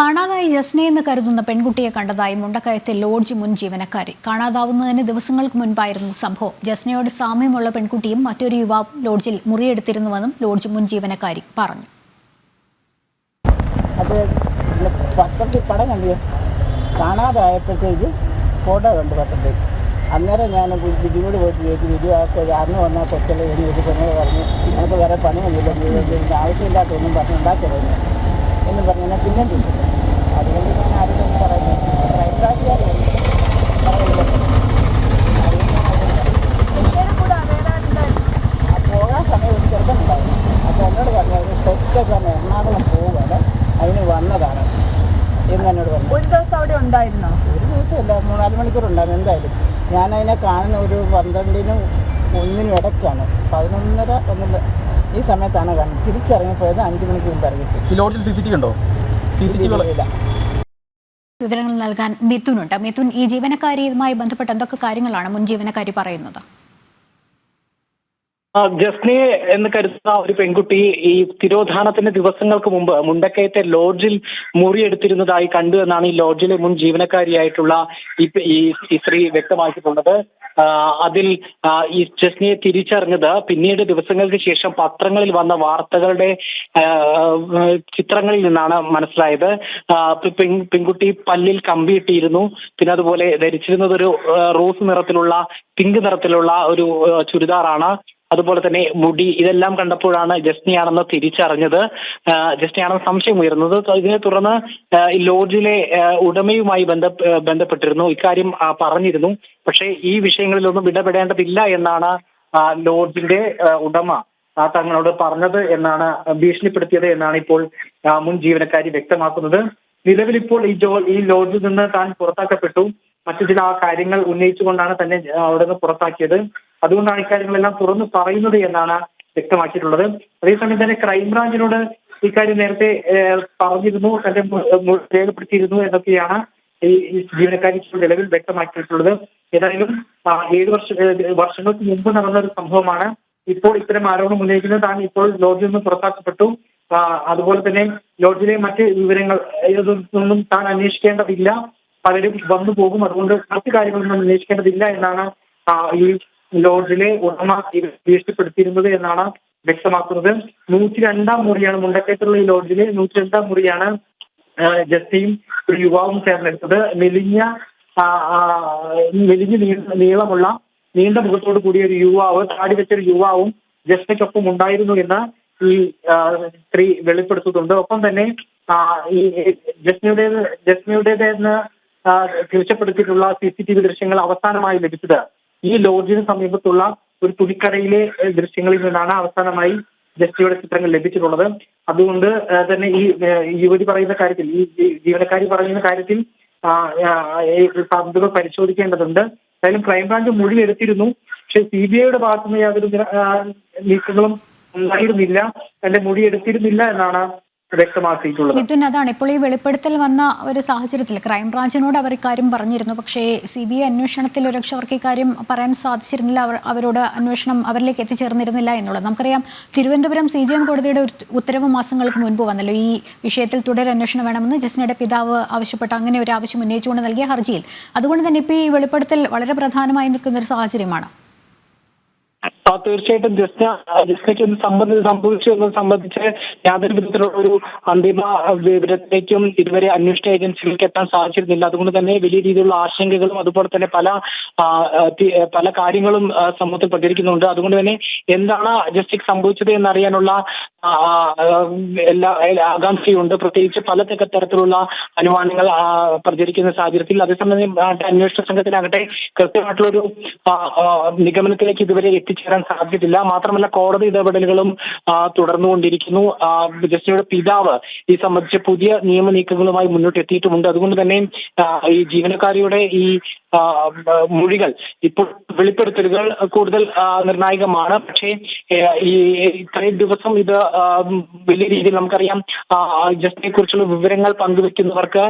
കാണാതായി ജസ്നെ എന്ന് കരുതുന്ന പെൺകുട്ടിയെ കണ്ടതായി മുണ്ടക്കയത്തെ ലോഡ്ജ് മുൻ ജീവനക്കാരി. കാണാതാവുന്നതിന് ദിവസങ്ങൾക്ക് മുൻപായിരുന്നു സംഭവം. ജസ്നയോട് സാമ്യമുള്ള പെൺകുട്ടിയും മറ്റൊരു യുവാവും ലോഡ്ജിൽ മുറിയെടുത്തിരുന്നുവെന്നും ലോഡ്ജ് മുൻ ജീവനക്കാരി പറഞ്ഞു. അത് പത്രത്തിൽ പടം കണ്ടു കാണാതായപ്പോഴത്തേക്ക് ഫോട്ടോ കണ്ടു പത്രത്തിൽ അന്നേരം ഞാൻ ബിജുകൂടി പോയിട്ട് ചോദിച്ചു ബിജു ആ അന്ന് വന്നാൽ കൊച്ചലെ എന്ന് ഒരു പെണ്ണോട് പറഞ്ഞു നമുക്ക് വേറെ പണിയൊന്നുമില്ല ആവശ്യമില്ലാത്തൊന്നും എന്ന് പറഞ്ഞ് പിന്നെ തിരിച്ചിട്ട് അതുകൊണ്ട് ഞാൻ ആരോടൊന്നും പറയുന്നത് ക്രൈംബ്രാഞ്ചുകാർ പറയുന്നത് പോകാൻ സമയം ഒരു ചെറുപ്പമുണ്ടായിരുന്നു അപ്പോൾ എന്നോട് പറഞ്ഞു അത് ടെസ്റ്റൊക്കെ ഒന്ന് എറണാകുളം അതിന് വന്നതാണ് എന്ന് എന്നോട് പറഞ്ഞു ഒരു ദിവസം അവിടെ ഉണ്ടായിരുന്നോ ഒരു ദിവസമല്ല മൂന്നാൽ മണിക്കൂർ ഉണ്ടായിരുന്നു എന്തായാലും ഞാൻ അതിനെ കാണുന്ന ഒരു പന്ത്രണ്ടിനും ഒന്നിനും ഇടയ്ക്കാണ് പതിനൊന്നര ഒന്നില്ല ഈ സമയത്താണ് കാണുന്നത് തിരിച്ചിറങ്ങിപ്പോയത് അഞ്ച് മണിക്ക് മുമ്പ് ഇറങ്ങിപ്പോയി ലോഡ്ജിൽ സി സി ടി ഉണ്ടോ? സി സി ടി ഇല്ല. വിവരങ്ങൾ നൽകാൻ മിഥുനുണ്ട് മിഥുൻ ഈ ജീവനക്കാരിയുമായി ബന്ധപ്പെട്ട് എന്തൊക്കെ കാര്യങ്ങളാണ് മുൻ ജീവനക്കാരി പറയുന്നത്? ആ, ജസ്നെ എന്ന് കരുതുന്ന ഒരു പെൺകുട്ടി ഈ തിരോധാനത്തിന്റെ ദിവസങ്ങൾക്ക് മുമ്പ് മുണ്ടക്കയത്തെ ലോഡ്ജിൽ മുറിയെടുത്തിരുന്നതായി കണ്ടു എന്നാണ് ഈ ലോഡ്ജിലെ മുൻ ജീവനക്കാരിയായിട്ടുള്ള ഈ സ്ത്രീ വ്യക്തമാക്കിയിട്ടുള്ളത്. അതിൽ ഈ ജസ്നയെ തിരിച്ചറിഞ്ഞത് പിന്നീട് ദിവസങ്ങൾക്ക് ശേഷം പത്രങ്ങളിൽ വന്ന വാർത്തകളുടെ ചിത്രങ്ങളിൽ നിന്നാണ് മനസ്സിലായത്. പെൺകുട്ടി പല്ലിൽ കമ്പിയിട്ടിരുന്നു. പിന്നെ അതുപോലെ ധരിച്ചിരുന്നത് ഒരു റോസ് നിറത്തിലുള്ള പിങ്ക് നിറത്തിലുള്ള ഒരു ചുരിദാറാണ്. അതുപോലെ തന്നെ മുടി ഇതെല്ലാം കണ്ടപ്പോഴാണ് ജസ്നിയാണെന്ന് തിരിച്ചറിഞ്ഞത്. ജസ്നിയാണെന്ന് സംശയം ഉയർന്നത് ഇതിനെ തുടർന്ന് ലോഡ്ജിലെ ഉടമയുമായി ബന്ധ ബന്ധപ്പെട്ടിരുന്നു. ഇക്കാര്യം പറഞ്ഞിരുന്നു. പക്ഷേ ഈ വിഷയങ്ങളിലൊന്നും ഇടപെടേണ്ടതില്ല എന്നാണ് ലോഡ്ജിന്റെ ഉടമ തങ്ങളോട് പറഞ്ഞത് എന്നാണ് ഭീഷണിപ്പെടുത്തിയത് എന്നാണ് ഇപ്പോൾ മുൻ ജീവനക്കാരി വ്യക്തമാക്കുന്നത്. നിലവിൽ ഇപ്പോൾ ഈ ജോ ഈ ലോഡ്ജിൽ നിന്ന് താൻ പുറത്താക്കപ്പെട്ടു. മറ്റു ചില കാര്യങ്ങൾ ഉന്നയിച്ചുകൊണ്ടാണ് തന്നെ അവിടെ നിന്ന് പുറത്താക്കിയത്. അതുകൊണ്ടാണ് ഇക്കാര്യങ്ങളെല്ലാം തുറന്നു പറയുന്നത് എന്നാണ് വ്യക്തമാക്കിയിട്ടുള്ളത്. അതേസമയം തന്നെ ക്രൈംബ്രാഞ്ചിനോട് ഇക്കാര്യം നേരത്തെ പറഞ്ഞിരുന്നു തന്റെ രേഖപ്പെടുത്തിയിരുന്നു എന്നൊക്കെയാണ് ഈ ജീവനക്കാരി നിലവിൽ വ്യക്തമാക്കിയിട്ടുള്ളത്. ഏതായാലും ഏഴ് വർഷ വർഷങ്ങൾക്ക് മുമ്പ് നടന്ന ഒരു സംഭവമാണ്. ഇപ്പോൾ ഇത്തരം ആരോപണം ഉന്നയിക്കുന്നത്. താൻ ഇപ്പോൾ ലോഡ്ജിൽ നിന്ന് പുറത്താക്കപ്പെട്ടു. അതുപോലെ തന്നെ ലോഡ്ജിലെ മറ്റ് വിവരങ്ങൾ ഇതൊന്നും താൻ അന്വേഷിക്കേണ്ടതില്ല. പലരും വന്നു പോകും അതുകൊണ്ട് മറ്റു കാര്യങ്ങളൊന്നും അന്വേഷിക്കേണ്ടതില്ല എന്നാണ് ഈ ലോഡ്ജിലെ ഉടമ ഭീഷണിപ്പെടുത്തിയിരുന്നത് എന്നാണ് വ്യക്തമാക്കുന്നത്. നൂറ്റി രണ്ടാം മുറിയാണ് മുണ്ടക്കേറ്റുള്ള ഈ ലോഡ്ജിലെ നൂറ്റി രണ്ടാം മുറിയാണ് ജസ്റ്റിയും ഒരു യുവാവും ചേർന്നെടുത്തത്. മെലിഞ്ഞ മെലിഞ്ഞ് നീളമുള്ള നീണ്ട മുഖത്തോട് കൂടിയ ഒരു യുവാവ് താടി വെച്ചൊരു യുവാവും ജസ്റ്റിക്കൊപ്പം ഉണ്ടായിരുന്നു എന്ന് ഈ സ്ത്രീ വെളിപ്പെടുത്തുന്നുണ്ട്. ഒപ്പം തന്നെ ഈ ജസ്മിയുടെ ജസ്മിയുടേതെന്ന് തീർച്ചപ്പെടുത്തിയിട്ടുള്ള സി സി ടി വി ദൃശ്യങ്ങൾ അവസാനമായി ലഭിച്ചത് ഈ ലോഡ്ജിന് സമീപത്തുള്ള ഒരു തുണിക്കടയിലെ ദൃശ്യങ്ങളിൽ നിന്നാണ് അവസാനമായി ജസ്റ്റിയുടെ ചിത്രങ്ങൾ ലഭിച്ചിട്ടുള്ളത്. അതുകൊണ്ട് തന്നെ ഈ യുവതി പറയുന്ന കാര്യത്തിൽ ഈ ജീവനക്കാരി പറയുന്ന കാര്യത്തിൽ സാധ്യതകൾ പരിശോധിക്കേണ്ടതുണ്ട്. എന്തായാലും ക്രൈംബ്രാഞ്ച് മൊഴി എടുത്തിരുന്നു പക്ഷെ സി ബി ഐയുടെ ഭാഗത്തുനിന്ന് യാതൊരു നീക്കങ്ങളും ഉണ്ടായിരുന്നില്ല. തന്റെ മൊഴി എടുത്തിരുന്നില്ല എന്നാണ് വ്യക്തമാക്കിയിട്ടുള്ളത്. അതാണ്. ഇപ്പോൾ ഈ വെളിപ്പെടുത്തൽ വന്ന ഒരു സാഹചര്യത്തിൽ ക്രൈംബ്രാഞ്ചിനോട് അവർ ഇക്കാര്യം പറഞ്ഞിരുന്നു. പക്ഷേ സി ബി ഐ അന്വേഷണത്തിൽ ഒരുപക്ഷെ അവർക്ക് ഇക്കാര്യം പറയാൻ സാധിച്ചിരുന്നില്ല. അവർ അവരോട് അന്വേഷണം അവരിലേക്ക് എത്തിച്ചേർന്നിരുന്നില്ല എന്നുള്ളത്. നമുക്കറിയാം തിരുവനന്തപുരം സി ജി എം കോടതിയുടെ ഉത്തരവ് മാസങ്ങൾക്ക് മുൻപ് വന്നല്ലോ. ഈ വിഷയത്തിൽ തുടരന്വേഷണം വേണമെന്ന് ജസ്നയുടെ പിതാവ് ആവശ്യപ്പെട്ട അങ്ങനെ ഒരു ആവശ്യം ഉന്നയിച്ചുകൊണ്ട് നൽകിയ ഹർജിയിൽ. അതുകൊണ്ട് തന്നെ ഇപ്പോൾ ഈ വെളിപ്പെടുത്തൽ വളരെ പ്രധാനമായി നിൽക്കുന്ന ഒരു സാഹചര്യമാണ്. ആ, തീർച്ചയായിട്ടും ജസ്ന ജസ്നയ്ക്ക് ഒന്ന് സംബന്ധിച്ച് സംഭവിച്ചു എന്നത് സംബന്ധിച്ച് യാതൊരു വിധത്തിലുള്ള ഒരു അന്തിമ വിവരത്തിലേക്കും ഇതുവരെ അന്വേഷണ ഏജൻസികൾക്ക് എത്താൻ സാധിച്ചിരുന്നില്ല. അതുകൊണ്ട് തന്നെ വലിയ രീതിയിലുള്ള ആശങ്കകളും അതുപോലെ തന്നെ പല പല കാര്യങ്ങളും സമൂഹത്തിൽ പ്രചരിക്കുന്നുണ്ട്. അതുകൊണ്ട് തന്നെ എന്താണ് ജസ്റ്റിക്ക് സംഭവിച്ചത് എന്നറിയാനുള്ള എല്ലാ ആകാംക്ഷയുണ്ട്. പ്രത്യേകിച്ച് പല തരത്തിലുള്ള അനുമാനങ്ങൾ പ്രചരിക്കുന്ന സാഹചര്യത്തിൽ. അതേസമയം സംബന്ധിച്ച് അന്വേഷണ സംഘത്തിനാകട്ടെ കൃത്യമായിട്ടുള്ള ഒരു ആ, ആ, നിഗമനത്തിലേക്ക് ഇതുവരെ എത്തിച്ചേരാൻ സാധിച്ചിട്ടില്ല. മാത്രമല്ല കോടതി ഇടപെടലുകളും തുടർന്നുകൊണ്ടിരിക്കുന്നു. ജസ്റ്റിയുടെ പിതാവ് ഈ സംബന്ധിച്ച് പുതിയ നിയമ നീക്കങ്ങളുമായി മുന്നോട്ട് എത്തിയിട്ടുമുണ്ട് അതുകൊണ്ട് തന്നെ ഈ ജീവനക്കാരിയുടെ ഈ മൊഴികൾ. ഇപ്പോൾ വെളിപ്പെടുത്തലുകൾ കൂടുതൽ നിർണായകമാണ്. പക്ഷേ ഈ ഇത്രയും ദിവസം ഇത് വലിയ രീതിയിൽ നമുക്കറിയാം ജസ്റ്റിനെ കുറിച്ചുള്ള വിവരങ്ങൾ പങ്കുവെക്കുന്നവർക്ക്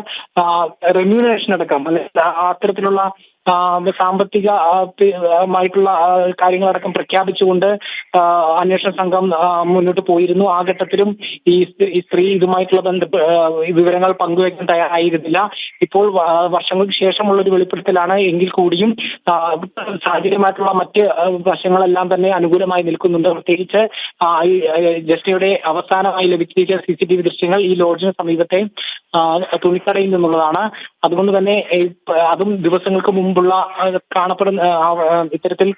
റെമ്യൂണറേഷൻ അടക്കം അല്ലെങ്കിൽ അത്തരത്തിലുള്ള സാമ്പത്തിക ആ, പി- ആ, മായിട്ടുള്ള കാര്യങ്ങളടക്കം പ്രഖ്യാപിച്ചുകൊണ്ട് അന്വേഷണ സംഘം മുന്നോട്ട് പോയിരുന്നു. ആ ഘട്ടത്തിലും ഈ സ്ത്രീ- ഇതുമായിട്ടുള്ള ബന്ധ വിവരങ്ങൾ പങ്കുവയ്ക്കാൻ തയ്യാറായിരുന്നില്ല. ഇപ്പോൾ വർഷങ്ങൾക്ക് ശേഷമുള്ള ഒരു വെളിപ്പെടുത്തലാണ്. എങ്കിൽ കൂടിയും സാഹചര്യമായിട്ടുള്ള മറ്റ് വശങ്ങളെല്ലാം തന്നെ അനുകൂലമായി നിൽക്കുന്നുണ്ട്. പ്രത്യേകിച്ച് ജസ്റ്റിയുടെ അവസാനമായി ലഭിച്ചിരിക്കുന്ന സി സി ടി വി ദൃശ്യങ്ങൾ ഈ ലോഡ്ജിന് സമീപത്തെ തുണിക്കടയിൽ നിന്നുള്ളതാണ്. അതുകൊണ്ട് തന്നെ അതും ദിവസങ്ങൾക്ക് മുമ്പുള്ള കാണപ്പെടുന്ന ഇത്തരത്തിൽ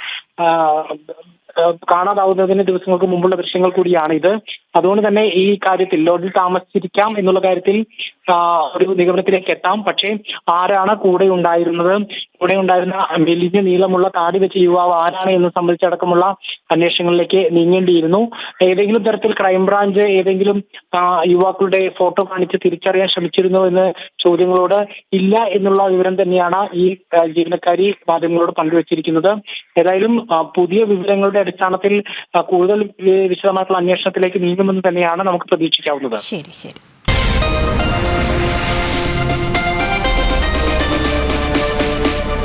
കാണാതാവുന്നതിന് ദിവസങ്ങൾക്ക് മുമ്പുള്ള ദൃശ്യങ്ങൾ കൂടിയാണ് ഇത് അതുകൊണ്ട് തന്നെ ഈ കാര്യത്തിൽ ലോഡിൽ താമസിച്ചിരിക്കാം എന്നുള്ള കാര്യത്തിൽ ഒരു നിഗമനത്തിലേക്ക് എത്താം. പക്ഷേ ആരാണ് കൂടെ ഉണ്ടായിരുന്നത്? കൂടെ ഉണ്ടായിരുന്ന വലിയ നീളമുള്ള താടി വെച്ച യുവാവ് ആരാണ് എന്ന് സംബന്ധിച്ചടക്കമുള്ള അന്വേഷണങ്ങളിലേക്ക് നീങ്ങേണ്ടിയിരുന്നു. ഏതെങ്കിലും തരത്തിൽ ക്രൈംബ്രാഞ്ച് ഏതെങ്കിലും യുവാക്കളുടെ ഫോട്ടോ കാണിച്ച് തിരിച്ചറിയാൻ ശ്രമിച്ചിരുന്നു എന്ന് ചോദ്യങ്ങളോട് ഇല്ല എന്നുള്ള വിവരം തന്നെയാണ് ഈ ജീവനക്കാരി മാധ്യമങ്ങളോട് പങ്കുവച്ചിരിക്കുന്നത്. ഏതായാലും പുതിയ വിവരങ്ങളുടെ അടിസ്ഥാനത്തിൽ കൂടുതൽ വിശദമായിട്ടുള്ള അന്വേഷണത്തിലേക്ക് നീങ്ങുമെന്ന് തന്നെയാണ് നമുക്ക് പ്രതീക്ഷിക്കാവുന്നത്. ശരി ശരി.